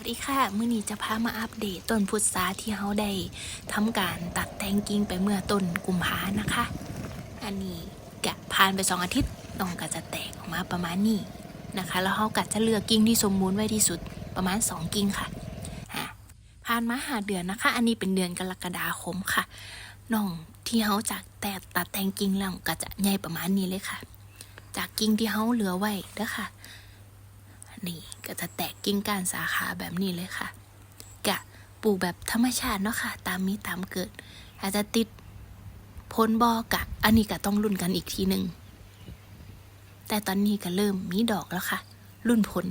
วัสดีค่ะ มื้อนี้จะพามาอัปเดตต้นพุทราที่เฮาได้ทำการตัดแต่งกิ่งไปเมื่อต้นกุมภานะคะ อันนี้กะผ่านไปสองอาทิตย์น้องก็จะแตกออกมาประมาณนี้นะคะ แล้วเฮาก็จะเลือกกิ่งที่สมบูรณ์ไว้ที่สุดประมาณ 2 กิ่งค่ะอะผ่านมาหาเดือนนะคะ อันนี้เป็นเดือนกรกฎาคมค่ะน้องที่เฮาจากแต่ตัดแต่งกิ่งแล้วก็จะใหญ่ประมาณนี้เลยค่ะ จากกิ่งที่เฮาเหลือไว้เด้อค่ะ นี่ก็จะแตกกิ่งก้านสาขาแบบนี้เลยค่ะ กะปลูกแบบธรรมชาติเนาะค่ะ ตามมีตามเกิด อาจจะติดพ้นบอกะ อันนี้ก็ต้องรุ่นกันอีกทีหนึ่งแต่ตอนนี้ก็เริ่มมีดอกแล้วค่ะ รุ่นผล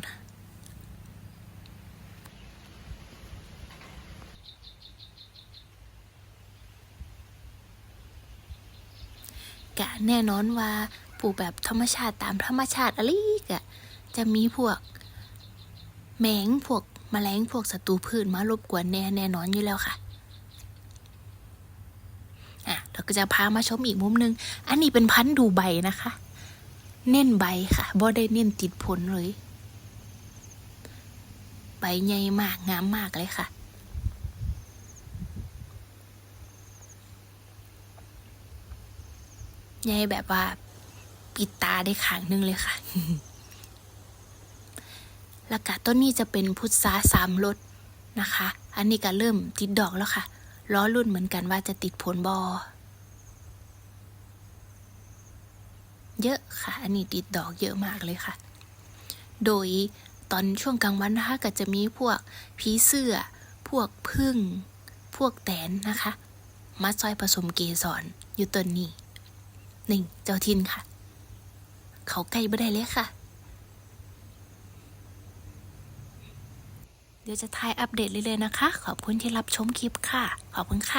กะแน่นอนว่าปลูกแบบธรรมชาติตามธรรมชาติอะไรกะจะมีพวก แมงพวกแมลงพวกศัตรูพืชมารบกวนแน่แน่นอนอยู่แล้วค่ะอะเราก็จะพามาชมอีกมุมหนึงอันนี้เป็นพันธุ์ดูใบนะคะ เน้นใบค่ะบ่ได้เน้นติดผลเลย ใบใหญ่มากงามมากเลยค่ะใหญ่แบบว่าปิดตาได้ขางหนึงเลยค่ะ แล้วก็ต้นนี้จะเป็นพุทราสามรสนะคะ อันนี้ก็เริ่มติดดอกแล้วค่ะล้อรุ่นเหมือนกันว่าจะติดผลบอเยอะค่ะ อันนี้ติดดอกเยอะมากเลยค่ะ โดยตอนช่วงกลางวันนะคะก็จะมีพวกผีเสื้อ พวกพึ่ง พวกแตนนะคะมาซอยผสมเกสรอยู่ต้นนี้หนึ่งเจ้าทินค่ะ เขาใกล้บ่ได้เลยค่ะ เดี๋ยวจะทายอัปเดตเรื่อยๆนะคะ ขอบคุณที่รับชมคลิปค่ะ ขอบคุณค่ะ